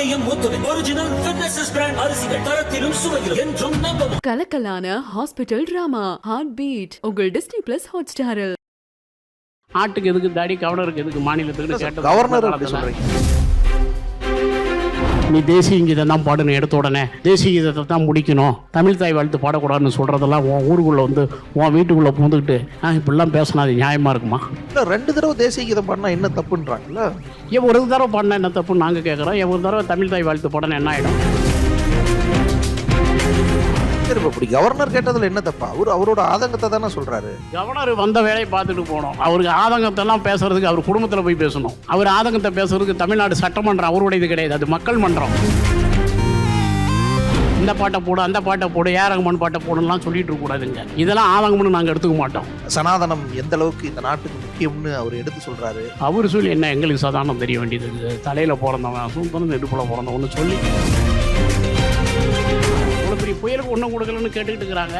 எங்கேயும் மூத்தது. Original fitness brand அரிசிகள் தரத்திலும் சுவையிலும் என்றும் நம்பவும். கலக்கலான ஹாஸ்பிட்டல் டிராமா ஹார்ட் பீட் உங்கள் டிஸ்னி பிளஸ் ஹாட் ஸ்டாரில் ஆட்டுக்கு எதுக்கு தாடி கவர்னருக்கு எதுக்கு மாநிலத்துக்கு கவர்னர் அப்படி சொல்றீங்க. நீ தேசிய கீதம் தான் பாடணும் எடுத்த உடனே. தேசிய கீதத்தை தான் முடிக்கணும். தமிழ் தாய் வாழ்த்து பாடக்கூடாதுன்னு சொல்கிறதெல்லாம் உன் ஊருக்குள்ளே வந்து உன் வீட்டுக்குள்ளே பூந்துக்கிட்டு ஆ இப்படிலாம் பேசினா அது நியாயமாக இருக்குமா? இல்ல ரெண்டு தடவை தேசிய கீதம் பாடினா என்ன தப்புன்றாங்கல்ல? ஏன் ஒரு தடவை பாடினா என்ன தப்புன்னு நாங்கள் கேட்குறோம் ஏன் ஒரு தடவை தமிழ் தாய் வாழ்த்து பாடணும் என்ன ஆகிடும் சரி இப்ப கவர்னர் கேட்டதுல என்ன தப்பா? அவர் அவரோட ஆதங்கத்தை தானே சொல்றாரு. கவர்னர் வந்த வேலையை பார்த்துட்டு போகணும் அவருக்கு ஆதங்கத்தெல்லாம் பேசுறதுக்கு அவர் குடும்பத்தில் போய் பேசணும். அவர் ஆதங்கத்தை பேசுறதுக்கு தமிழ்நாடு சட்டமன்றம் அவருடையது கிடையாது. அது மக்கள் மன்றம். இந்த பாட்டை போடு அந்த பாட்டை போடு ஏ ரகுமான் பாட்டை போடுலாம் சொல்லிட்டு கூடாதுங்க. இதெல்லாம் ஆதங்கம்னு நாங்கள் எடுத்துக்க மாட்டோம். சனாதனம் எந்த அளவுக்கு இந்த நாட்டுக்கு முக்கியம்னு அவர் எடுத்து சொல்றாரு. அவர் சொல்லி என்ன எங்களுக்கு சாதாரணம் தெரிய வேண்டியது தலையில் பிறந்தவன் சூப்பர் இடுப்பில் பிறந்தவன்னு சொல்லி. பெரிய புயலுக்கு ஒன்றும் கொடுக்கலன்னு கேட்டுக்கிட்டு இருக்கிறாங்க.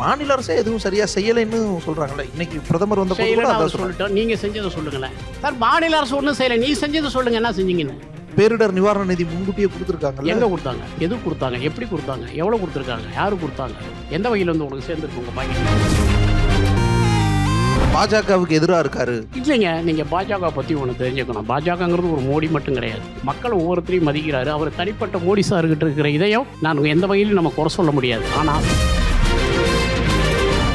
மாநில அரசே எதுவும் சரியா செய்யலைன்னு சொல்றாங்கல்ல. இன்னைக்கு பிரதமர் வந்த சொல்றாங்க சொல்லிட்டோம். நீங்கள் செஞ்சதை சொல்லுங்களேன். சார் மாநில அரசு ஒன்றும் செய்யலை. நீ செஞ்சதை சொல்லுங்க என்ன செஞ்சீங்கன்னு. பேரிடர் நிவாரண நிதி முன்கூட்டியே கொடுத்துருக்காங்கல்ல. எங்கே கொடுத்தாங்க? எது கொடுத்தாங்க? எப்படி கொடுத்தாங்க? எவ்வளோ கொடுத்துருக்காங்க? யாரு கொடுத்தாங்க? எந்த வகையில் வந்து உங்களுக்கு சேர்ந்துருக்கு உங்கள் பாக்கெட்? பாஜகவுக்கு எதிரா இருக்காரு. இல்லைங்க நீங்கள் பாஜக பற்றி ஒன்று தெரிஞ்சுக்கணும். பாஜகங்கிறது ஒரு மோடி மட்டும் கிடையாது. மக்கள் ஒவ்வொருத்தரையும் மதிக்கிறாரு. அவர் தனிப்பட்ட மோடி சார்கிட்ட இருக்கிற இதயம் நான் எந்த வகையிலும் நம்ம குறை சொல்ல முடியாது. ஆனால்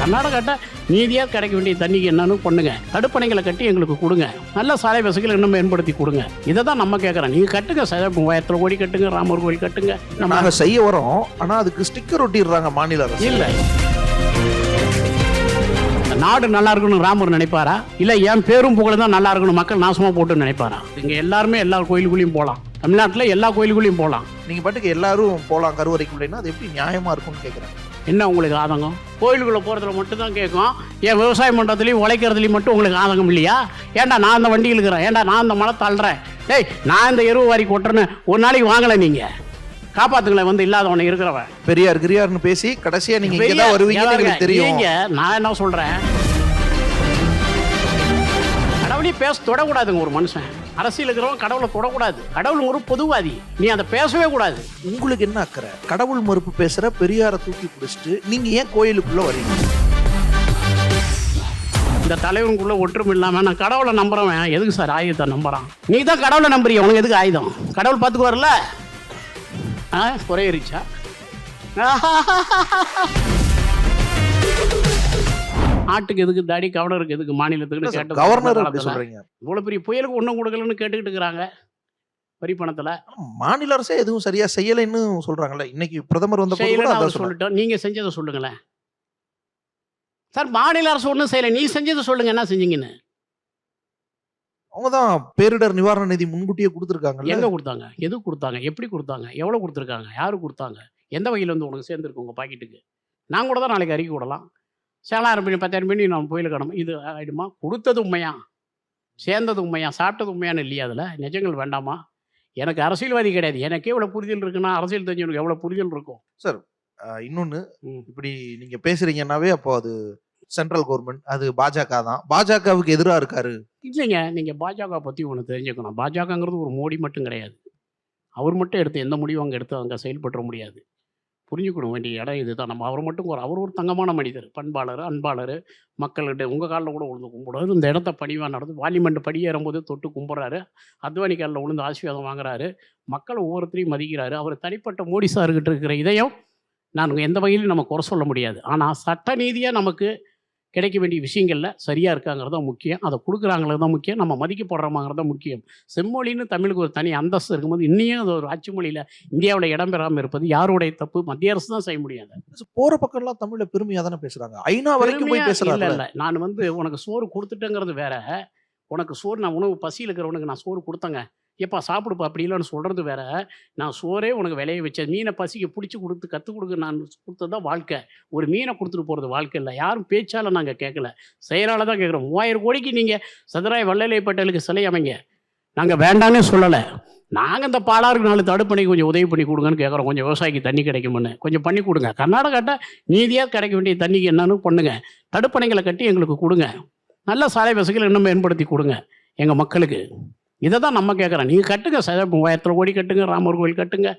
கர்நாடகாட்ட நீதியாக கிடைக்க வேண்டிய தண்ணிக்கு என்னன்னு பண்ணுங்க. தடுப்பணைகளை கட்டி எங்களுக்கு கொடுங்க. நல்ல சாலை வசதிகளை இன்னும் மேம்படுத்தி கொடுங்க. இதை தான் நம்ம கேட்குறோம் நீங்கள் கட்டுங்க. சார் மூவாயிரத்தில் கோடி கட்டுங்க. ராமர் கோயில் கட்டுங்க. நம்ம நாங்க செய்ய வரோம். ஆனா அதுக்கு ஸ்டிக்கர் ஒட்டிடுறாங்க மாநில அரசு. இல்லை. நாடு நல்லா இருக்கணும் ராமர் நினைப்பாரா? இல்லை என் பேரும் புகழும் தான் நல்லா இருக்கணும் மக்கள் நாசமாக போட்டு நினைப்பாரா? இங்கே எல்லாருமே எல்லா கோயிலுக்குள்ளேயும் போகலாம் தமிழ்நாட்டில் எல்லா கோயிலுக்குள்ளேயும் போகலாம் நீங்க பாட்டுக்கு எல்லாரும் போலாம் கருவறைக்குள்ளேன்னா அது எப்படி நியாயமா இருக்கும்னு கேக்குறேன். என்ன உங்களுக்கு ஆதங்கம்? கோயிலுக்குள்ளே போகிறதுல மட்டும் தான் கேட்கும். ஏன் விவசாயம் பண்ணுறதுலையும் உழைக்கிறதுலையும் மட்டும் உங்களுக்கு ஆதங்கம் இல்லையா? ஏன்டா நான் அந்த வண்டி இழுக்கிறேன் ஏன்டா நான் அந்த மலை தள்ளுறேன்? டேய் நான் இந்த எருவு வாரி கொட்டுறேன்னு ஒரு நாளைக்கு வாங்கலை நீங்கள் காப்பாத்துங்களேன் வந்து இல்லாதவனை இருக்கிறவன். பெரியார் கிரியார்னு பேசி கடைசியா நீங்க இங்க தான் வருவீங்கன்னு எனக்கு தெரியும். நீங்க, நான் என்ன சொல்றேன்? கடவுளையும் பேச தொடக்கூடாதுங்க ஒரு மனுஷன். அரசியல் இருக்கிறவன் கடவுளை தொடக்கூடாது. கடவுள் ஒரு பொதுவாதி. நீ அதை பேசவே கூடாது. உங்களுக்கு என்ன அக்கறை? கடவுள் மறுப்பு பேசுற பெரியாரை தூக்கி பிடிச்சிட்டு நீங்க ஏன் கோயிலுக்குள்ள வரீங்க? இந்த தலைவனுக்குள்ள ஒற்றுமை இல்லாம நான் கடவுளை நம்புறவன். எதுக்கு சார் ஆயுதத்தை நம்புறான்? நீ தான் கடவுளை நம்புறிய உனக்கு எதுக்கு ஆயுதம்? கடவுள் பார்த்துக்குவார்ல ஆ குறையிருச்சா ஆட்டுக்கு எதுக்கு தாடி கவர்னருக்கு எதுக்கு மாநிலத்துக்கு கேட்டது கவர்னர் அப்படி. சொல்றீங்க இவ்வளோ பெரிய புயலுக்கு ஒன்றும் கொடுக்கலன்னு கேட்டுக்கிட்டு இருக்கிறாங்க வரி பணத்தில் மாநில அரசே எதுவும் சரியா செய்யலைன்னு சொல்றாங்கல்ல இன்னைக்கு பிரதமர் வந்த அவர் சொல்லிட்டோம் நீங்கள் செஞ்சதை சொல்லுங்களேன் சார் மாநில அரசு ஒன்றும் செய்யலை நீ செஞ்சதை சொல்லுங்க என்ன செஞ்சீங்கன்னு அவங்க தான் பேரிடர் நிவாரண நிதி முன்கூட்டியே கொடுத்துருக்காங்கல்ல? எங்கே கொடுத்தாங்க? எது கொடுத்தாங்க? எப்படி கொடுத்தாங்க? எவ்வளோ கொடுத்துருக்காங்க? யாரு கொடுத்தாங்க? எந்த வகையில் வந்து உனக்கு சேர்ந்துருக்கு உங்கள் பாக்கெட்டுக்கு நான் கூட தான் நாளைக்கு அறிக்கை விடலாம் சேலாயிரம் பண்ணி பத்தாயிரம் பண்ணி நான் போயில் கிடணும் இது ஆயிடுமா? கொடுத்தது உண்மையா? சேர்ந்தது உண்மையா? சாப்பிட்டது உண்மையான்னு இல்லையா அதில்? நிஜங்கள் வேண்டாமா? எனக்கு அரசியல்வாதி கிடையாது. எனக்கே இவ்வளோ புரிதல் இருக்குன்னா அரசியல் தெரிஞ்சவனுக்கு எவ்வளோ புரிதல் இருக்கும்? ஆஹ் இன்னொன்னு ம். இப்படி நீங்க பேசுறீங்கன்னாவே அப்போ அது சென்ட்ரல் கவர்மெண்ட் அது பாஜக தான். பாஜகவுக்கு எதிராக இருக்காரு. இல்லைங்க நீங்கள் பாஜக பற்றி ஒன்று தெரிஞ்சுக்கணும். பாஜகங்கிறது ஒரு மோடி மட்டும் கிடையாது. அவர் மட்டும் எடுத்து எந்த முடிவும் அங்கே எடுத்து அங்கே செயல்பட்டுற முடியாது. புரிஞ்சுக்கணும் வேண்டிய இடம் இதுதான். நம்ம அவர் மட்டும் ஒரு அவர் ஒரு தங்கமான மனிதர். பண்பாளர் அன்பாளர் மக்கள்கிட்ட உங்கள் காலில் கூட விழுந்து கும்பிடுவார். இந்த இடத்த பணிவாக நடந்து வாலிமெண்ட் படியேறும்போது தொட்டு கும்பிட்றாரு. அத்வானி காலில் விழுந்து ஆசீர்வாதம் வாங்குறாரு. மக்கள் ஒவ்வொருத்தரையும் மதிக்கிறாரு. அவர் தனிப்பட்ட மோடி சார்கிட்ட இருக்கிற இதயம் நான் எந்த வகையிலும் நம்ம குறை சொல்ல முடியாது. ஆனால் சட்ட நீதியாக நமக்கு கிடைக்க வேண்டிய விஷயங்களில் சரியாக இருக்காங்கிறது தான் முக்கியம். அதை கொடுக்குறாங்கிறது தான் முக்கியம். நம்ம மதிக்கப்படுறோமாங்கிறது தான் முக்கியம். செம்மொழின்னு தமிழுக்கு ஒரு தனி அந்தஸ்து இருக்கும்போது இன்னியும் அது ஒரு ஆட்சி மொழியில் இந்தியாவில் இடம்பெறாமல் இருப்பது யாருடைய தப்பு? மத்திய அரசு தான் செய்ய முடியாது. போற பக்கம் எல்லாம் தமிழ்ல பெருமையா தானே பேசுறாங்க? ஐநா வரைக்கும் போய் பேசுறாங்க இல்ல. நான் வந்து உனக்கு சோறு கொடுத்துட்டேங்கிறது வேற. உனக்கு சோறு நான் உணவு பசியில் இருக்கிறவனுக்கு நான் சோறு கொடுத்தேங்க. ஏப்பா சாப்பிடுப்பா அப்படி இல்லைன்னு சொல்கிறது வேற. நான் சோறே உனக்கு விளைய வச்சேன். மீனை பசிக்கு பிடிச்சி கொடுத்து கற்றுக் கொடுக்க நான் கொடுத்தது தான் வாழ்க்கை. ஒரு மீனை கொடுத்துட்டு போகிறது வாழ்க்கை இல்லை. யாரும் பேச்சால் நாங்கள் கேட்கல செயலால் தான் கேட்குறோம் மூவாயிரம் கோடிக்கு நீங்கள் சதுராய் வள்ளலை பட்டேலுக்கு சிலை அமைங்க. நாங்கள் வேண்டாம்னே சொல்லலை. நாங்கள் இந்த பாலாருக்கு நாலு தடுப்பணை கொஞ்சம் உதவி பண்ணி கொடுங்கன்னு கேட்குறோம் கொஞ்சம் விவசாயிக்கு தண்ணி கிடைக்கும்னு. கொஞ்சம் பண்ணி கொடுங்க. கர்நாடகாட்ட நீதியாக கிடைக்க வேண்டிய தண்ணிக்கு என்னன்னு பண்ணுங்கள் தடுப்பணைகளை கட்டி எங்களுக்கு கொடுங்க. நல்ல சாலை வசதிகளை இன்னும் மேம்படுத்தி கொடுங்க. எங்கள் மக்களுக்கு. இதை தான் நம்ம கேட்குறோம் நீங்கள் கட்டுங்க சார் மூவாயிரத்தில் கோடி கட்டுங்க ராமர் கோயில் கட்டுங்க.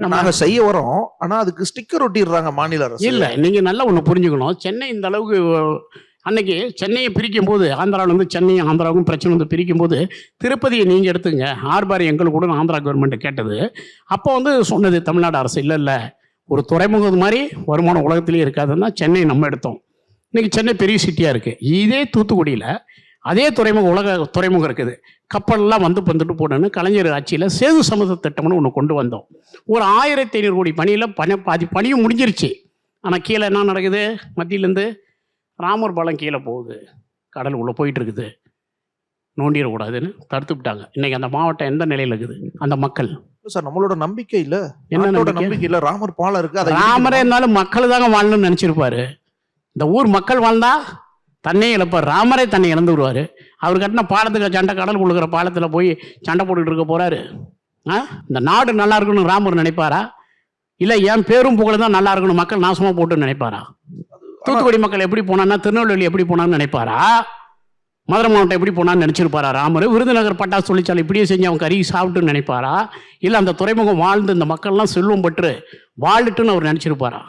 நம்ம நாங்க செய்ய வரோம் ஆனா அதுக்கு ஸ்டிக்கர் ஒட்டிடுறாங்க மாநில அரசு. இல்லை நீங்கள் நல்லா ஒன்று புரிஞ்சுக்கணும். சென்னை இந்த அளவுக்கு அன்னைக்கு சென்னையை பிரிக்கும் போது ஆந்திராவிலேருந்து சென்னையும் ஆந்திராவுக்கும் பிரச்சனை வந்து பிரிக்கும் போது திருப்பதியை நீங்கள் எடுத்துங்க. ஆர்பாரி எங்களுக்கு கூட ஆந்திரா கவர்மெண்ட் கேட்டது. அப்போ வந்து சொன்னது தமிழ்நாடு அரசு இல்லை இல்லை. ஒரு துறைமுகம் மாதிரி வருமானம் உலகத்திலேயே இருக்காதுன்னா சென்னை நம்ம எடுத்தோம். இன்னைக்கு சென்னை பெரிய சிட்டியாக இருக்குது இதே தூத்துக்குடியில் அதே துறைமுகம் உலக துறைமுகம் இருக்குது. கப்பல்லாம் வந்து வந்துட்டு போடணும்னு கலைஞர் ஆட்சியில் சேது சமுத திட்டம்னு ஒன்று கொண்டு வந்தோம். ஒரு ஆயிரத்தி ஐநூறு கோடி பணியில் பணி பாதி பணியும் முடிஞ்சிருச்சு. ஆனால் கீழே என்ன நடக்குது? மத்தியிலேருந்து ராமர் பாலம் கீழே போகுது. கடல் உள்ளே போயிட்டு இருக்குது நோண்டிடக்கூடாதுன்னு தடுத்து விட்டாங்க. இன்னைக்கு அந்த மாவட்டம் எந்த நிலையில் இருக்குது? அந்த மக்கள். சார் நம்மளோட நம்பிக்கை இல்ல. என்ன நாட்டோட நம்பிக்கை? இல்ல. ராமர் பாலம் இருக்கு அதை ராமரே. இருந்தாலும் மக்கள் தாங்க வாழணும்னு நினச்சிருப்பாரு. இந்த ஊர் மக்கள் வாழ்ந்தா தன்னை இழப்பார். ராமரே தன்னை இழந்து விடுவார். அவர் கட்டின பாலத்துக்கு சண்டை கடல் கொடுக்குற பாலத்தில் போய் சண்டை போட்டுக்கிட்டு இருக்க போறாரு. ஆ? இந்த நாடு நல்லா இருக்கணும் ராமர் நினைப்பாரா? இல்லை என் பேரும் புகழும் தான் நல்லா இருக்கணும் மக்கள் நாசமாக போட்டுன்னு நினைப்பாரா? தூத்துக்குடி மக்கள் எப்படி போனான்னா திருநெல்வேலி எப்படி போனான்னு நினைப்பாரா? மதுரை மாவட்டம் எப்படி போனான்னு நினச்சிருப்பாரா ராமர்? விருதுநகர் பட்டாசு தொழிற்சாலை இப்படியே செஞ்சு அவன் கறி சாப்பிட்டுன்னு நினைப்பாரா? இல்லை அந்த துறைமுகம் வாழ்ந்து இந்த மக்கள்லாம் செல்வம் பெற்று வாழட்டுன்னு அவர் நினச்சிருப்பாரா?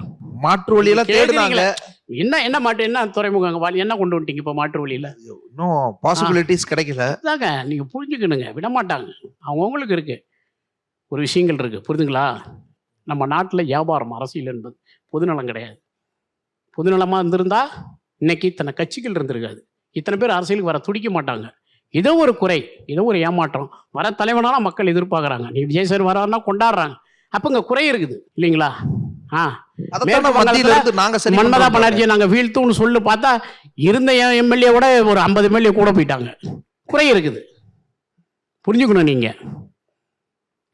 மாற்று வழியெல்லாம் தேடுனாங்க. என்ன என்ன மாட்டு என்ன துறைமுகம் வாழ் என்ன கொண்டு வந்துட்டீங்க இப்போ மாற்று வழியில்? இன்னும் பாசிபிலிட்டிஸ் கிடைக்கல. அதாங்க நீங்கள் புரிஞ்சுக்கணுங்க. விட மாட்டாங்க அவங்கவுங்களுக்கு இருக்குது ஒரு விஷயங்கள் இருக்குது புரிதுங்களா? நம்ம நாட்டில் வியாபாரம் அரசியல் என்பது பொதுநலம் கிடையாது. பொதுநலமாக இருந்திருந்தா இன்னைக்கு இத்தனை கட்சிகள் இருந்திருக்காது. இத்தனை பேர் அரசியலுக்கு வர துடிக்க மாட்டாங்க. ஏதோ ஒரு குறை ஏதோ ஒரு ஏமாற்றம். வர தலைவனால மக்கள் எதிர்பார்க்குறாங்க. நீ விஜய் சார் வராருன்னா கொண்டாடுறாங்க. அப்போ இங்கே குறை இருக்குது. இல்லைங்களா? ஆ. வங்காளத்துல இருந்து நாங்க வீழ்த்துன்னு சொல்லி பார்த்தா இருந்த எம்எல்ஏ விட ஒரு ஐம்பது எம்எல்ஏ கூட போயிட்டாங்க. குறை இருக்குது. புரிஞ்சுக்கணும் நீங்கள்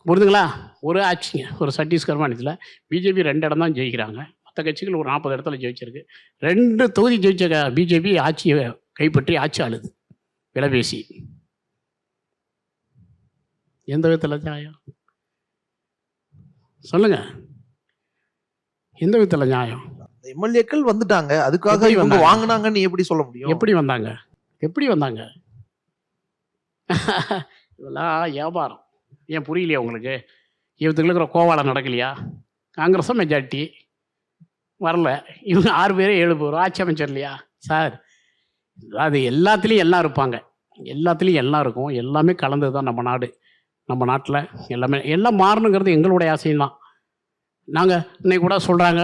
புரிதுங்களா ஒரு ஆட்சிங்க ஒரு சத்தீஸ்கர் மாநிலத்தில் பிஜேபி ரெண்டு இடம் தான் ஜெயிக்கிறாங்க. மற்ற கட்சிகள் ஒரு நாற்பது இடத்துல ஜெயிச்சிருக்கு. ரெண்டு தொகுதி ஜெயிச்ச பிஜேபி ஆட்சியை கைப்பற்றி ஆட்சி ஆளுது. விலை பேசி. எந்த விதத்தில் நியாயம்? சொல்லுங்க. எந்த விதத்தில் நியாயம்? எம்எல்ஏக்கள் வந்துட்டாங்க. அதுக்காக இவங்க? வாங்குனாங்கன்னு எப்படி சொல்ல முடியும்? எப்படி வந்தாங்க? எப்படி வந்தாங்க? இதெல்லாம் வியாபாரம். ஏன் புரியலையா உங்களுக்கு? இவத்துக்குள்ள இருக்கிற கோவாலம் நடக்கலையா? காங்கிரஸும் மெஜாரிட்டி வரல. இவங்க ஆறு பேர் ஏழு பேர். ஆட்சி அமைச்சர் இல்லையா? சார் அது எல்லாத்துலேயும் எல்லாம் இருப்பாங்க. எல்லாத்துலேயும் எல்லாம் இருக்கும். எல்லாமே கலந்தது தான் நம்ம நாடு. நம்ம நாட்டில் எல்லாமே எல்லாம் மாறணுங்கிறது எங்களுடைய ஆசையும் தான் நாங்கள் இன்னைக்கு கூட சொல்கிறாங்க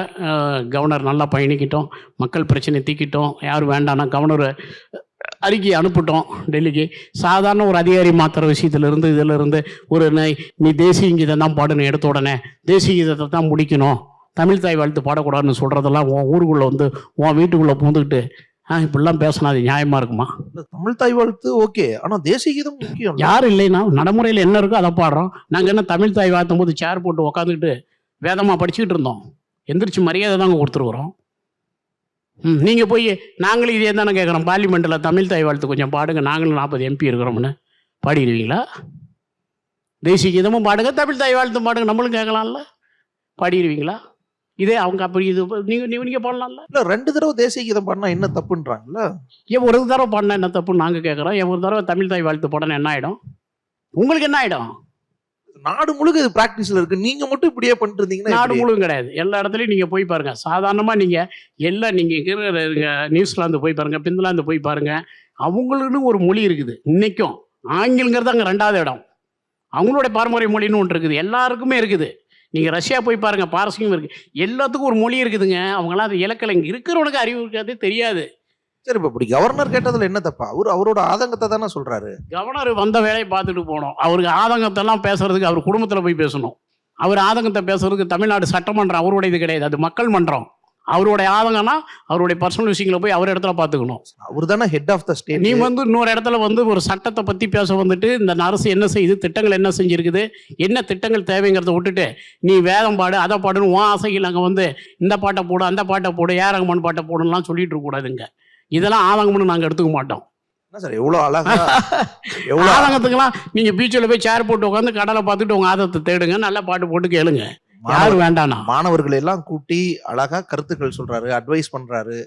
கவர்னர் நல்லா பயணிக்கிட்டோம் மக்கள் பிரச்சனை தீக்கிட்டோம் யாரும் வேண்டாம்னா கவர்னர் அறிக்கை அனுப்பிட்டோம் டெல்லிக்கு. சாதாரண ஒரு அதிகாரி மாத்திர விஷயத்திலிருந்து இதில் இருந்து ஒரு நை- தேசிய கீதம் தான் பாடணும் எடுத்த உடனே தேசிய கீதத்தை தான் முடிக்கணும். தமிழ் தாய் வாழ்த்து பாடக்கூடாதுன்னு சொல்கிறதெல்லாம் உன் ஊருக்குள்ளே வந்து உன் வீட்டுக்குள்ளே பூந்துக்கிட்டு ஆ இப்படிலாம் பேசினா அது நியாயமாக இருக்குமா? தமிழ் தாய் வாழ்த்து ஓகே ஆனா தேசிய கீதம் முக்கியம் யார் இல்லைன்னா நடைமுறையில் என்ன இருக்கோ அதை பாடுறோம். நாங்கள் என்ன தமிழ் தாய் வாழ்த்தும் போது சேர் போட்டு உக்காந்துக்கிட்டு வேதமாக படிச்சுக்கிட்டு இருந்தோம். எந்திரிச்சு மரியாதை தாங்க கொடுத்துருக்குறோம். ம் நீங்கள் போய் நாங்களும் இதே தானே கேட்குறோம் பார்லிமெண்ட்டில் தமிழ் தாய் வாழ்த்து கொஞ்சம் பாடுங்க. நாங்களும் நாற்பது எம்பி இருக்கிறோம்னு. பாடிடுவீங்களா? தேசிய கீதமும் பாடுங்க. தமிழ் தாய் வாழ்த்தும் பாடுங்க. நம்மளும் கேட்கலாம்ல. பாடிடுவீங்களா? இதே அவங்க அப்படி இது நீங்கள் நீங்கள் பாடலாம்ல. இல்ல ரெண்டு தடவை தேசிய கீதம் பாடினா என்ன தப்புன்றாங்கல்ல? ஏன் ஒரு தடவை பாடினா என்ன தப்புன்னு நாங்கள் கேட்குறோம் ஏன் ஒரு தடவை தமிழ் தாய் வாழ்த்து பாடினா என்ன ஆகிடும் உங்களுக்கு என்ன ஆகிடும் நாடு முழுக்க இது பிராக்டிஸ்ல இருக்கு. நீங்க மட்டும் இப்படியே பண்ணிட்டு இருந்தீங்கன்னா நாடு? முழுவதும் கிடையாது. எல்லா இடத்துலையும் நீங்கள் போய் பாருங்க. சாதாரணமாக நீங்கள் எல்லாம் நீங்கள் இருக்கிற நியூசிலாந்து போய் பாருங்க பின்லாந்து போய் பாருங்க. அவங்களுக்குன்னு ஒரு மொழி இருக்குது. இன்னைக்கும் ஆங்கிலங்கிறது அங்கே ரெண்டாவது இடம். அவங்களோட பாரம்பரிய மொழின்னு ஒன்று இருக்குது. எல்லாருக்குமே இருக்குது. நீங்கள் ரஷ்யா போய் பாருங்க பாரசீகம் இருக்குது எல்லாத்துக்கும் ஒரு மொழி இருக்குதுங்க. அவங்களாம் அது இலக்கலை இங்கே இருக்கிறவனுக்கு அறிவு இருக்காது தெரியாது. சரி இப்ப இப்படி கவர்னர் கேட்டதுல என்ன தப்பா? அவர் அவரோட ஆதங்கத்தை தானே சொல்றாரு. கவர்னர் வந்த வேலையை பார்த்துட்டு போனோம் அவருக்கு ஆதங்கத்தெல்லாம் பேசுறதுக்கு அவர் குடும்பத்தில் போய் பேசணும். அவர் ஆதங்கத்தை பேசுறதுக்கு தமிழ்நாடு சட்டமன்றம் அவருடைய இது கிடையாது. அது மக்கள் மன்றம். அவருடைய ஆதங்கம்னா அவருடைய பர்சனல் விஷயங்களை போய் அவர் இடத்துல பார்த்துக்கணும். அவர் தானே ஹெட் ஆஃப் த ஸ்டேட் நீ வந்து இன்னொரு இடத்துல வந்து ஒரு சட்டத்தை பற்றி பேச வந்துட்டு இந்த அரசு என்ன செய்யுது திட்டங்கள் என்ன செஞ்சிருக்குது என்ன திட்டங்கள் தேவைங்கிறத விட்டுட்டு நீ வேதம் பாடு அதை பாடுன்னு உன் ஆசைகள் அங்கே வந்து இந்த பாட்டை போடு அந்த பாட்டை போடு ஏரகமன் பாட்டை போடுலாம் சொல்லிட்டு இருக்கக்கூடாதுங்க இதெல்லாம் ஆதங்கம்னு நாங்கள் எடுத்துக்க மாட்டோம். என்ன சார் எவ்வளவு அழகா எவ்வளவு ஆதங்கத்துக்கெல்லாம் நீங்க பீச்சில் போய் சேர் போட்டு உட்காந்து கடலை பார்த்துட்டு உங்க ஆதத்தை தேடுங்க நல்ல பாட்டு போட்டு கேளுங்க. யாரு மாணவர்- வேண்டானா மாணவர்களை எல்லாம் கூட்டி அழகா கருத்துக்கள் சொல்றாரு அட்வைஸ் பண்றாரு.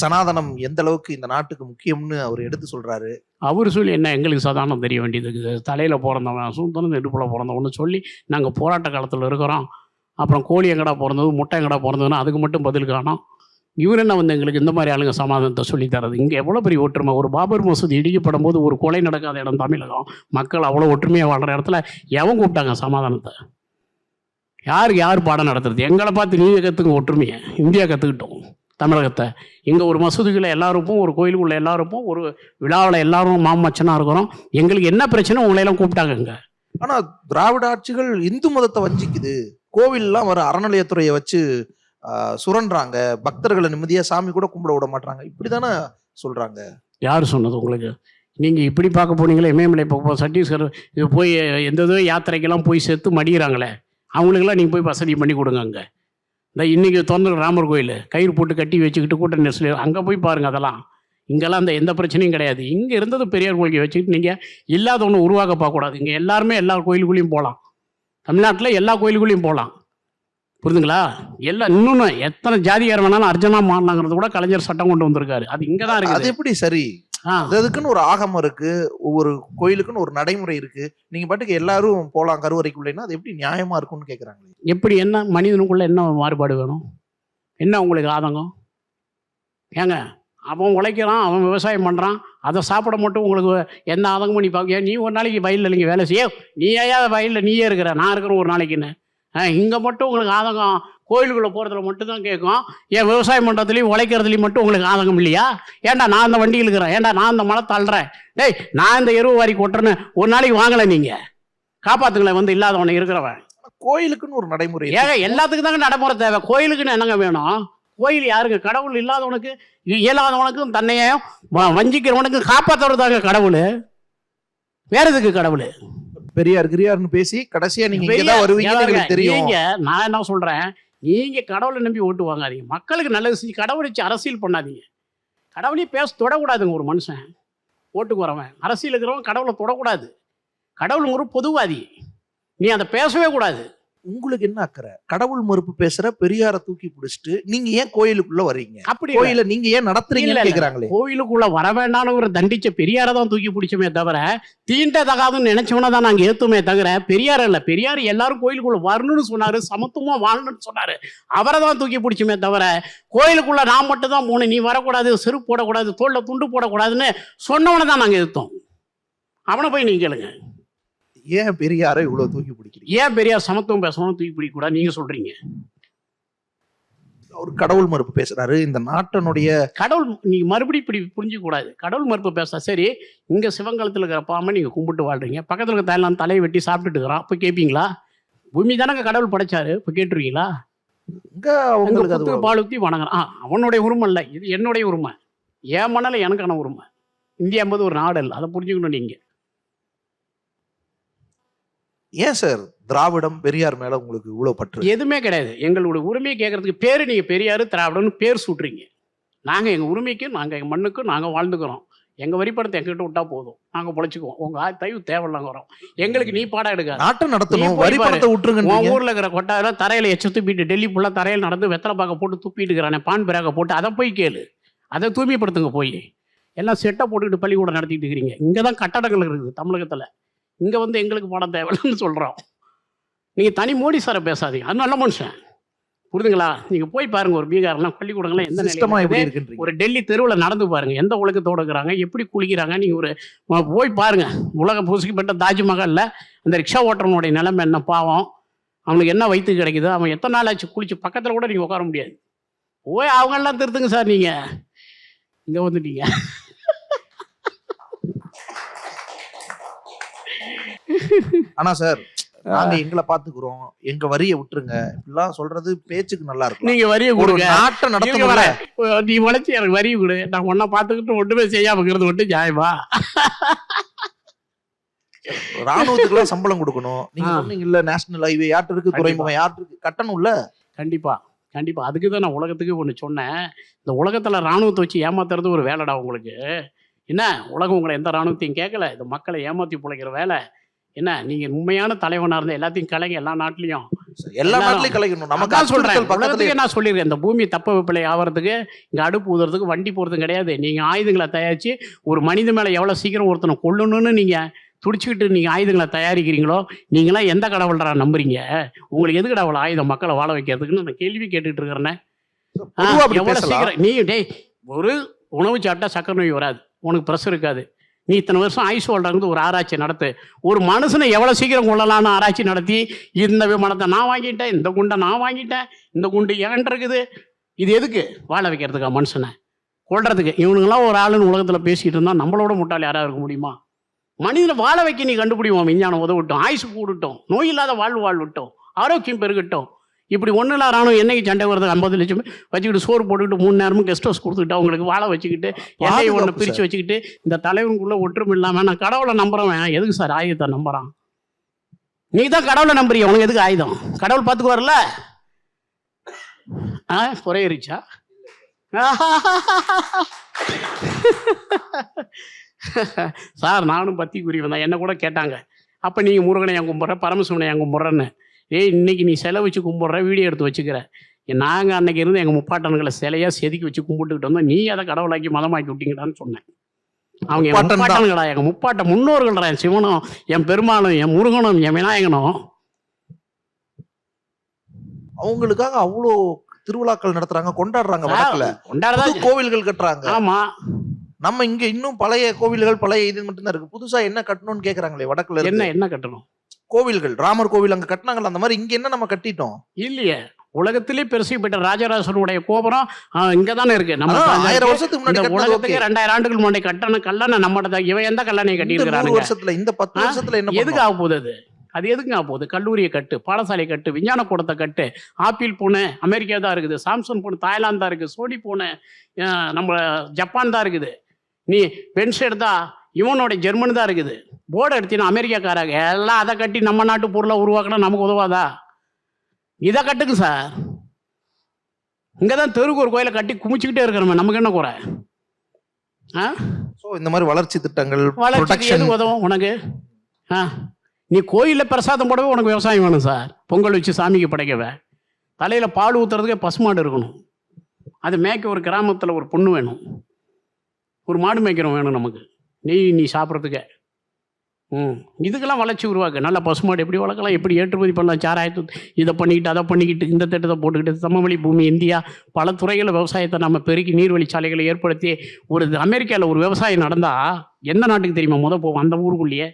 சனாதனம் எந்த அளவுக்கு இந்த நாட்டுக்கு முக்கியம்னு அவர் எடுத்து சொல்றாரு. அவர் சொல்லி என்ன எங்களுக்கு சாதாரணம் தெரிய வேண்டியது தலையில் பிறந்தவன் சுந்தரம் இடுப்பில் பிறந்தவன்னு சொல்லி நாங்கள் போராட்ட காலத்தில் இருக்கிறோம். அப்புறம் கோழி எங்கடா பிறந்தது முட்டை எங்கடா பிறந்ததுன்னு அதுக்கு மட்டும் பதில் காணோம். இவர் என்ன வந்து எங்களுக்கு இந்த மாதிரி ஆளுங்க சமாதானத்தை சொல்லித்தரது இங்கே எவ்வளோ பெரிய ஒற்றுமை? ஒரு பாபர் மசூதி இடிக்கப்படும் போது ஒரு கொலை நடக்காத இடம் தமிழகம். மக்கள் அவ்வளோ ஒற்றுமையாக வாழ்கிற இடத்துல எவன் கூப்பிட்டாங்க சமாதானத்தை? யாருக்கு யார் பாடம் நடத்துறது? எங்களை பார்த்து நீங்கள் கற்றுக்க ஒற்றுமையை. இந்தியா கற்றுக்கிட்டோம் தமிழகத்தை. இங்கே ஒரு மசூதிக்குள்ளே எல்லாருக்கும் ஒரு கோயிலுக்குள்ளே எல்லாருக்கும் ஒரு விழாவில் எல்லாரும் மாமச்சனாக இருக்கிறோம். எங்களுக்கு என்ன பிரச்சனை? உங்களையெல்லாம் கூப்பிட்டாங்க இங்கே. ஆனால் திராவிட ஆட்சிகள் இந்து மதத்தை வஞ்சிக்குது. கோவில்லாம் வர அறநிலையத்துறையை வச்சு சுரண்டுறாங்க பக்தர்களை நிம்மதியா சாமி கூட கும்பிட விட மாட்டாங்க இப்படிதானே சொல்றாங்க. யார் சொன்னது உங்களுக்கு? நீங்கள் இப்படி பார்க்க போனீங்களே இமயமலை போக சட்டீஸ்கர் இது போய் எந்த இதோ யாத்திரைக்கெல்லாம் போய் சேர்த்து மடிகிறாங்களே அவங்களுக்கெல்லாம் நீங்கள் போய் வசதி பண்ணி கொடுங்க அங்கே. இந்த இன்றைக்கி திறந்து ராமர் கோயில் கயிறு போட்டு கட்டி வச்சுக்கிட்டு கூட்ட நெரிசல் அங்கே போய் பாருங்கள் அதெல்லாம். இங்கெல்லாம் அந்த எந்த பிரச்சனையும் கிடையாது. இங்கே இருந்தது பெரியார் கோயிலுக்கு வச்சுக்கிட்டு நீங்கள் இல்லாத ஒன்று உருவாக்க பார்க்கக்கூடாது இங்கே எல்லாருமே எல்லா கோயிலுக்குள்ளேயும் போகலாம். தமிழ்நாட்டில் எல்லா கோயிலுக்குள்ளேயும் போகலாம். புரிதுங்களா எல்லாம் இன்னொன்று எத்தனை ஜாதியார் வேணாலும் அர்ஜனா மாறினாங்கிறது கூட கலைஞர் சட்டம் கொண்டு வந்திருக்காரு. அது இங்கே தான் அது இருக்குது எப்படி சரி? அது அதுக்குன்னு ஒரு ஆகமம் இருக்கு ஒவ்வொரு கோயிலுக்குன்னு ஒரு நடைமுறை இருக்கு. நீங்க பாட்டுக்கு எல்லாரும் போலாம் கருவறைக்குள்ளேன்னா அது எப்படி நியாயமா இருக்கும்னு கேக்குறாங்களே. எப்படி என்ன மனிதனுக்குள்ள என்ன மாறுபாடு வேணும்? என்ன உங்களுக்கு ஆதங்கம்? ஏங்க அவன் உழைக்கிறான் அவன் விவசாயம் பண்ணுறான் அதை சாப்பிட மட்டும் உங்களுக்கு எந்த ஆதங்கமும் நீ பார்க்க நீ ஒரு நாளைக்கு வயலில் நீங்கள் வேலை செய்ய. நீ ஏன் வயலில் நீயே இருக்கிற நான் இருக்கிறேன் ஒரு நாளைக்குன்னு. இங்கே மட்டும் உங்களுக்கு ஆதங்கம். கோயிலுக்குள்ளே போகிறதுல மட்டும்தான் கேட்கும். ஏன் விவசாயம் பண்ணுறதுலையும் உழைக்கிறதுலையும் மட்டும் உங்களுக்கு ஆதங்கம் இல்லையா? ஏன்டா நான் அந்த வண்டியில் இருக்கிறேன்? ஏன்டா நான் அந்த மலை தள்ளுறேன்? டேய் நான் இந்த எருவு வாரி கொட்டுறேன்னு ஒரு நாளைக்கு வாங்கலை நீங்கள் காப்பாத்துங்களேன் வந்து இல்லாதவனை இருக்கிறவன். கோயிலுக்குன்னு ஒரு நடைமுறை. ஏங்க எல்லாத்துக்கும் தாங்க நடைமுறை தேவை. கோயிலுக்குன்னு என்னங்க வேணும்? கோயில் யாருங்க கடவுள் இல்லாதவனுக்கு இயலாதவனுக்கும் தன்னையும் வஞ்சிக்கிறவனுக்கும் காப்பாத்துறது தாங்க கடவுள். வேற எதுக்கு கடவுள்? பெரியார் கிரியார்னு பேசி கடைசியா நீங்க பெரிய- இங்கதான் வருவீங்கன்னு எங்களுக்கு தெரியும். நான் என்ன சொல்றேன்? நீங்க கடவுளை நம்பி ஓட்டு வாங்காதீங்க. மக்களுக்கு நல்லது செஞ்சு கடவுளை வச்சு அரசியல் பண்ணாதீங்க. கடவுளையும் பேச தொடக்கூடாதுங்க ஒரு மனுஷன். ஓட்டுக்கு வரவன். அரசியல் இருக்கிறவன் கடவுளை தொடக்கூடாது. கடவுள் ஒரு பொதுவாதி. நீ அதை பேசவே கூடாது. உங்களுக்கு என்ன அக்கறை? கடவுள் மறுப்பு பேசுற பெரியார தூக்கி பிடிச்சிட்டு நீங்க ஏன் கோயிலுக்குள்ள வர்றீங்க? அப்படி. கோயில நீங்க ஏன் நடத்துறீங்கன்னு. கேக்குறாங்களே. கோயிலுக்குள்ள வர வேண்டாம்னு தண்டிச்ச பெரியாரை தான் தூக்கி பிடிச்சோமே தவிர தீண்ட தகாதுன்னு நினைச்சவன தான் நாங்க ஏத்துமே தவிர பெரியார் இல்ல. பெரியார் எல்லாரும் கோயிலுக்குள்ள வரணும்னு சொன்னாரு சமத்துவமா வாழணும்னு சொன்னாரு. அவரை தான் தூக்கி பிடிச்சுமே தவிர கோயிலுக்குள்ள நான் மட்டும் தான் போகணும் நீ வரக்கூடாது செருப்பு போடக்கூடாது தோல்ல துண்டு போடக்கூடாதுன்னு சொன்னவனை தான் நாங்க எதிர்த்தோம் அவனை போய் நீங்க கேளுங்க. ஏன் பெரியாரை இவ்வளவு தூக்கி பிடிக்கிறீங்க? ஏன் பெரியார் சமத்துவம் பேசணும் தூக்கி பிடிக்க கூடாது நீங்க சொல்றீங்க. அவர் கடவுள் மறுப்பு பேசுறாரு. இந்த நாட்டினுடைய கடவுள் நீங்க மறுபடியும் இப்படி புரிஞ்சுக்க கூடாது கடவுள் மறுப்பு பேச சரி இங்க சிவங்கலத்தில் இருக்கிற பாம்பை நீங்க கும்பிட்டு வாழ்றீங்க. பக்கத்துல இருக்க தாயெல்லாம் தலையை வெட்டி சாப்பிட்டுட்டு இருக்கிறான். இப்போ கேட்பீங்களா பூமி தானங்க கடவுள் படைச்சாரு. இப்போ கேட்டுருவீங்களா? இங்க உங்க அவங்களுக்கு பால் ஊற்றி வணங்குறான். அவனுடைய உரிமை இல்லை. இது என்னுடைய உரிமை. என் மணல எனக்கான உரிமை. இந்தியா என்பது ஒரு நாடு இல்லை அதை புரிஞ்சுக்கணும் நீங்க. ஏன் சார்? திராவிடம் பெரியார் மேல உங்களுக்கு இவ்வளவு பற்று? எதுவுமே கிடையாது. எங்களுடைய உரிமையை கேட்கறதுக்கு பேர் நீங்க பெரியாரு திராவிடன்னு பேர் சூட்டுறீங்க. நாங்க எங்க உரிமைக்கு நாங்க எங்க மண்ணுக்கு நாங்க வாழ்ந்துக்கிறோம். எங்க வரிப்படத்தை எங்ககிட்ட விட்டா போதும். நாங்க பொழைச்சிக்குவோம். உங்க ஆ- தயவு தேவையில்லாங்க வரோம் எங்களுக்கு நீ பாடம் எடுக்காது. நாட்டை நீ நடத்தணும். போய் வரி பாரு. பணத்தை உன் விட்டுருங்க ஊர்ல இருக்கிற கொட்டாயில தரையில எச்ச துப்பிட்டு டெல்லி ஃபுல்லா தரையில் நடந்து வெத்தலை பாக்க போட்டு துப்பிட்டு இருக்கிறானே பான் பிராக போட்டு அதை போய் கேளு. அதை தூய்மைப்படுத்துங்க போய். எல்லாம் செட்டை போட்டுக்கிட்டு பள்ளிக்கூடம் நடத்திட்டு இருக்கிறீங்க. இங்கே தான் கட்டடங்கள் இருக்குது தமிழகத்துல. இங்க வந்து எங்களுக்கு பாடம் தேவையில்லைன்னு சொல்றோம். நீங்க தனி மோடி சாரை பேசாதீங்க. அது நல்ல மனுஷன். புரிதுங்களா நீங்க போய் பாருங்க ஒரு பீகார்லாம் பள்ளிக்கூடங்கள்லாம் எந்த. இருக்குன்றீங்க? ஒரு டெல்லி தெருவில் நடந்து பாருங்க எந்த உலகத்தோட இருக்கிறாங்க எப்படி குளிக்கிறாங்க நீங்க ஒரு போய் பாருங்க. உலக பூசிக்கப்பட்ட தாஜ்மஹால்ல அந்த ரிக்ஷா ஓட்டுறவனுடைய நிலைமை என்ன? பாவம். அவனுக்கு என்ன வயிற்று கிடைக்குது? அவன் எத்தனை நாள் ஆச்சு குளிச்சு? பக்கத்துல கூட நீங்க உட்கார முடியாது. போய் அவங்க எல்லாம் திருத்துங்க சார் நீங்க. இங்க வந்துட்டீங்க. ஆனா சார் நாங்க எங்களை பாத்துக்கிறோம். எங்க வரியை விட்டுருங்க. இப்படிலாம் சொல்றது பேச்சுக்கு நல்லா இருக்கும். நீங்க வரிய கொடுங்க. நாட்டை நடத்தணும் வரேன். நீ உழைச்சி எனக்கு வரி கொடு. நான் ஒன்னா பார்த்துக்கிட்டு ஒன்றுமே செய்யாம இருக்கிறது மட்டும் நியாயமா? ராணுவத்துக்குலாம் சம்பளம் கொடுக்கணும். நீங்க. சொன்னீங்க இல்ல நேஷனல் ஹைவே யார்ட்டு இருக்கு? துறைமுகம் யார்ட்டு இருக்கு? கட்டணும்ல. கண்டிப்பா. கண்டிப்பா. அதுக்கு தான் நான் உலகத்துக்கு ஒன்று சொன்னேன். இந்த உலகத்துல ராணுவத்தை வச்சு ஏமாத்துறது ஒரு வேலைடா உங்களுக்கு. என்ன? உலகம் உங்களை எந்த ராணுவத்தையும் கேட்கல. இது மக்களை ஏமாத்தி பிழைக்கிற வேலை. என்ன நீங்க உண்மையான தலைவனா இருந்த எல்லாத்தையும் கலைங்க எல்லா நாட்டிலையும். எல்லா. நாட்டிலையும் கலைக்கணும். நமக்கு சொல்றேன். உலகத்துக்கே நான் சொல்லியிருக்கேன் இந்த பூமி தப்ப வெப்பலை ஆகிறதுக்கு இங்க அடுப்பு ஊதுறதுக்கு வண்டி போறதும் கிடையாது. நீங்க ஆயுதங்களை தயாரிச்சு ஒரு மனித மேல எவ்வளவு சீக்கிரம் ஒருத்தனை கொல்லணும்னு நீங்க துடிச்சுக்கிட்டு நீங்க ஆயுதங்களை தயாரிக்கிறீங்களோ நீங்களாம் எந்த கடவுள்டா நம்புறீங்க? உங்களுக்கு எது கடவுள் ஆயுதம் மக்களை வாழ வைக்கிறதுக்குன்னு நான் கேள்வி கேட்டுட்டு இருக்கிறேனே. ஆ, பொதுவா அப்படி எவ்வளவு பேசலாம். சீக்கிரம் நீ டேய் ஒரு உணவு சாப்பிட்டா சக்கரை நோய் வராது. உனக்கு ப்ரெஷர் இருக்காது. நீ இத்தனை வருஷம் ஆயுஷ் வாழ்றது ஒரு ஆராய்ச்சி நடத்து. ஒரு மனுஷனை எவ்வளோ சீக்கிரம் கொள்ளலாம்னு ஆராய்ச்சி நடத்தி இந்த விமானத்தை நான் வாங்கிட்டேன் இந்த குண்டை நான் வாங்கிட்டேன் இந்த குண்டு ஏன் இருக்குது? இது எதுக்கு? வாழ வைக்கிறதுக்கா மனுஷனை? கொள்றதுக்கு இவனுங்களாம் ஒரு ஆளுன்னு உலகத்தில் பேசிகிட்டு இருந்தால் நம்மளோட முட்டாள் யாராவது இருக்க முடியுமா? மனிதனை வாழ வைக்க நீ கண்டுபிடிவோம். விஞ்ஞானம் உதவிட்டோம். ஆயுசு கூடட்டும் நோய் இல்லாத வாழ்வு வாழ்விட்டோம் ஆரோக்கியம் பெருகட்டும். இப்படி ஒன்றும் இல்ல ராணுவம் என்னைக்கு சண்டை வருது ஐம்பது லட்சம் வச்சுக்கிட்டு சோறு போட்டுக்கிட்டு மூணு நேரமும் கெஸ்ட் ஹவுஸ் கொடுத்துக்கிட்டு அவங்களுக்கு வாழ வச்சுக்கிட்டு எல்லையை ஒன்று பிரித்து வச்சுக்கிட்டு இந்த தலைவனுக்குள்ள ஒற்றுமை இல்லாமல் நான் கடவுளை நம்புறவன். எதுக்கு சார் ஆயுதத்தை நம்புறான்? நீ தான் கடவுளை நம்புறிய? உனக்கு எதுக்கு ஆயுதம்? கடவுள் பார்த்துக்குவார்ல ஆ குறையிருச்சா சார் நானும் பத்தி குறிவன் தான். என்ன கூட கேட்டாங்க. அப்போ நீங்கள் முருகனை என் கும்பிட்ற பரமசிவனை என் கும்பிட்றேன்னு. ஏய் இன்னைக்கு நீ சிலை வச்சு கும்பிட்ற வீடியோ எடுத்து வச்சுக்கிற. நாங்கள் அன்னைக்கு இருந்து எங்கள் முப்பாட்டன்களை சிலையாக செதுக்கி வச்சு கும்பிட்டுக்கிட்டு வந்தோம். நீ அதை கடவுளாக்கி மதமாக்கி விட்டீங்கடான்னு சொன்னேன். அவங்க. முப்பாட்டன்களா எங்கள் முப்பாட்ட முன்னோர்கள்டா என் சிவனும் என் பெருமாளும் என் முருகனும் என் விநாயகனும். அவங்களுக்காக அவ்வளோ திருவிழாக்கள் நடத்துறாங்க கொண்டாடுறாங்க வடக்குல. கொண்டாடதா புது கோவில்கள் கட்டுறாங்க. ஆமா. நம்ம இங்க இன்னும் பழைய கோவில்கள் பழைய இது மட்டும்தான் இருக்கு. புதுசா என்ன கட்டணும்னு கேக்குறாங்களே வடக்குல என்ன என்ன கட்டணும்? கோவில்கள் ராமர் கோவில் அங்க கட்டினாங்கல்ல அந்த மாதிரி இங்க என்ன நம்ம கட்டிட்டோம் இல்லையே உலகத்திலே பெருசுப்பட்ட ராஜராஜனுடைய கோபுரம் இங்க தானே இருக்கு நம்ம. ஆயிரம் வருஷத்துக்கு முன்னாடி உலகத்துக்கு. ரெண்டாயிரம் ஆண்டுகள் முன்னாடி கட்டணம் கல்லணை நம்மட இவன் எந்த கல்லணையை கட்டியிருக்கிறானுங்க வருஷத்துல இந்த பத்து? வருஷத்துல என்ன எதுக்கு? ஆக போகுது அது அது எதுக்கு ஆக போகுது கல்லூரியை கட்டு பாடசாலை கட்டு விஞ்ஞான கூடத்தை கட்டு ஆப்பிள் பூனை அமெரிக்கா தான் இருக்குது சாம்சங் பூனை தாய்லாந்து தான் இருக்குது சோனி பூனை நம்ம ஜப்பான் தான் இருக்குது நீ பென்ஸ் எடுத்தா இவனோட ஜெர்மனி தான் இருக்குது. போர்டு எடுத்தீங்கன்னா அமெரிக்காக்காரங்க எல்லாம் அதை கட்டி நம்ம நாட்டு பொருளை உருவாக்கினா நமக்கு உதவாதா? இதை கட்டுங்க சார். இங்கே தான் தெருக்கு ஒரு கோயிலை கட்டி குமிச்சுக்கிட்டே இருக்கிறோமே நமக்கு என்ன குறை? ஆ? So, இந்த மாதிரி வளர்ச்சி திட்டங்கள் ப்ரொடக்ஷன் எது உதவும் உனக்கு? ஆ? நீ கோயிலில் பிரசாதம் போடவே உனக்கு விவசாயம் வேணும் சார். பொங்கல் வச்சு சாமிக்கு படைக்கவே. தலையில் பால் ஊற்றுறதுக்கே பசுமாடு இருக்கணும். அது மேய்க்க ஒரு கிராமத்தில் ஒரு பொண்ணு வேணும். ஒரு மாடு மேய்க்கிறவன் வேணும் நமக்கு. நெய் நீ சாப்பிட்றதுக்கு. ம். இதுக்கெல்லாம் வளர்ச்சி உருவாக்கு. நல்ல பசுமாடு எப்படி வளர்க்கலாம் எப்படி ஏற்றுமதி பண்ணலாம் சாராயத்து இதை பண்ணிக்கிட்டு அதை பண்ணிக்கிட்டு இந்த திட்டத்தை போட்டுக்கிட்டு சமவெளி பூமி இந்தியா பல துறைகளில் விவசாயத்தை நம்ம பெருக்கி நீர்வழிச்சாலைகளை ஏற்படுத்தி ஒரு அமெரிக்காவில் ஒரு விவசாயம் நடந்தால் எந்த நாட்டுக்கு தெரியுமா? முத போவோம் அந்த ஊருக்குள்ளேயே.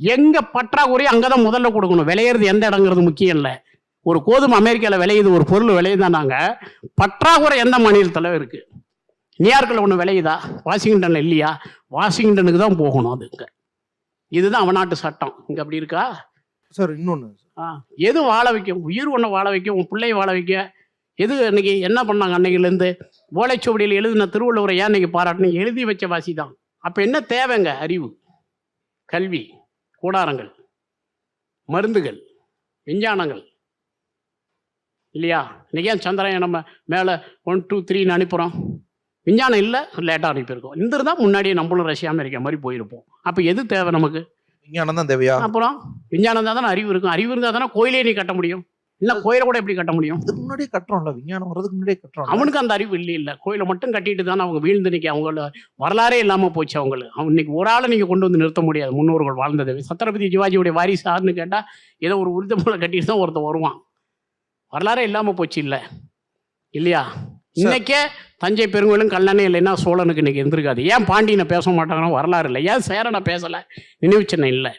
எங்கே பற்றாக்குறையோ அங்கே தான் முதல்ல கொடுக்கணும். விளையிறது எந்த இடங்கிறது முக்கியம் இல்லை. ஒரு கோதுமை அமெரிக்காவில் விளையுது ஒரு பொருள் விளையுதானாங்க பற்றாக்குறை எந்த மாநிலத்தில் இருக்குது நியூயார்க்கில் ஒன்று விளையுதா? வாஷிங்டனில் இல்லையா? வாஷிங்டனுக்கு தான் போகணும் அதுங்க. இதுதான் அவன் நாட்டு சட்டம். இங்கே அப்படி இருக்கா? சார் இன்னொன்னு. ஆ எது வாழ வைக்கும் உயிர் ஒன்று வாழ வைக்கும் உன் பிள்ளையை வாழ வைக்க? எது அன்னைக்கு என்ன பண்ணாங்க அன்னைக்குலேருந்து ஓலைச்சுவடியில் எழுதின திருவள்ளுவரை ஏன் இன்னைக்கு பாராட்டணும் எழுதி வச்ச வாசி தான். அப்போ என்ன தேவைங்க? அறிவு. கல்வி. கூடாரங்கள். மருந்துகள். விஞ்ஞானங்கள். இல்லையா? இன்னைக்கு ஏன் சந்திரன் நம்ம மேலே ஒன் டூ த்ரீன்னு அனுப்புகிறோம் விஞ்ஞானம் இல்லை லேட்டாக அனுப்பியிருக்கோம் இந்த இருந்தால் முன்னாடியே நம்மளும் ரஷ்யா அமெரிக்கா மாதிரி போயிருப்போம். அப்போ எது தேவை நமக்கு? விஞ்ஞானம் தான் தேவையா? அப்புறம் விஞ்ஞானம் தான் தானே அறிவு இருக்கும். அறிவு இருந்தால் தானே கோயிலே நீ கட்ட முடியும். இல்லை கோயிலை கூட எப்படி கட்ட முடியும்? இதுக்கு முன்னாடியே கட்டுறோம்ல விஞ்ஞானம் வர்றதுக்கு முன்னாடியே கட்டுறோம் அவனுக்கு அந்த அறிவு இல்லை இல்லை. கோயிலை மட்டும் கட்டிட்டு தானே அவங்க வீழ்ந்து நிற்க அவங்கள வரலாறே இல்லாமல் போச்சு அவங்களுக்கு அவன் இன்னைக்கு ஒரு ஆளை நீங்கள் கொண்டு வந்து நிறுத்த முடியாது. முன்னோர்கள் வாழ்ந்தது. சத்ரபதி சிவாஜியுடைய வாரிசு யாருன்னு கேட்டால் ஏதோ ஒரு உறுதிமூலை கட்டிட்டு தான் ஒருத்தன் வருவான். வரலாறே இல்லாமல் போச்சு இல்லை. இல்லையா? இன்னைக்கே தஞ்சை பெருங்கோயிலும் கல்லணை இல்லைன்னா சோழனுக்கு இன்னைக்கு இருந்திருக்காது. ஏன் பாண்டியனை பேச மாட்டாங்கன்னா வரலாறு இல்லை. ஏன் சேரனை பேசலை? நினைவு சின்னம் இல்லை.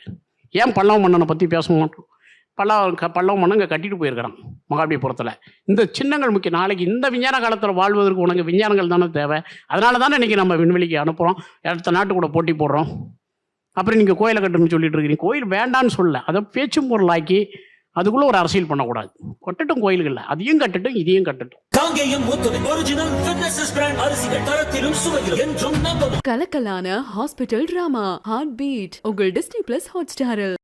ஏன் பல்லவ மன்னனை பற்றி பேச மாட்டோம்? பல்லவ க- பல்லவ மன்னன் இங்கே கட்டிட்டு போயிருக்கிறான் மகாபலிபுரத்தில் இந்த சின்னங்கள் முக்கியம். நாளைக்கு இந்த விஞ்ஞான காலத்தில் வாழ்வதற்கு உனக்கு விஞ்ஞானங்கள் தானே தேவை. அதனால தானே இன்றைக்கி நம்ம விண்வெளிக்கு அனுப்புகிறோம் அடுத்த நாட்டு கூட போட்டி போடுறோம். அப்புறம் நீங்கள் கோயிலை கட்டணும்னு சொல்லிட்டு இருக்கிறீங்க. கோயில் வேண்டான்னு சொல்லலை. அதை பேச்சும் பொருளாக்கி அதுக்குள்ளே ஒரு அரசியல் பண்ணக்கூடாது. கட்டட்டும் கோயில்களில். அதையும் கட்டட்டும் இதையும் கட்டட்டும். கலக்கலான ஹாஸ்பிட்டல் டிராமா ஹார்ட் பீட் உங்கள் டிஸ்னி பிளஸ் ஹாட் ஸ்டாரில்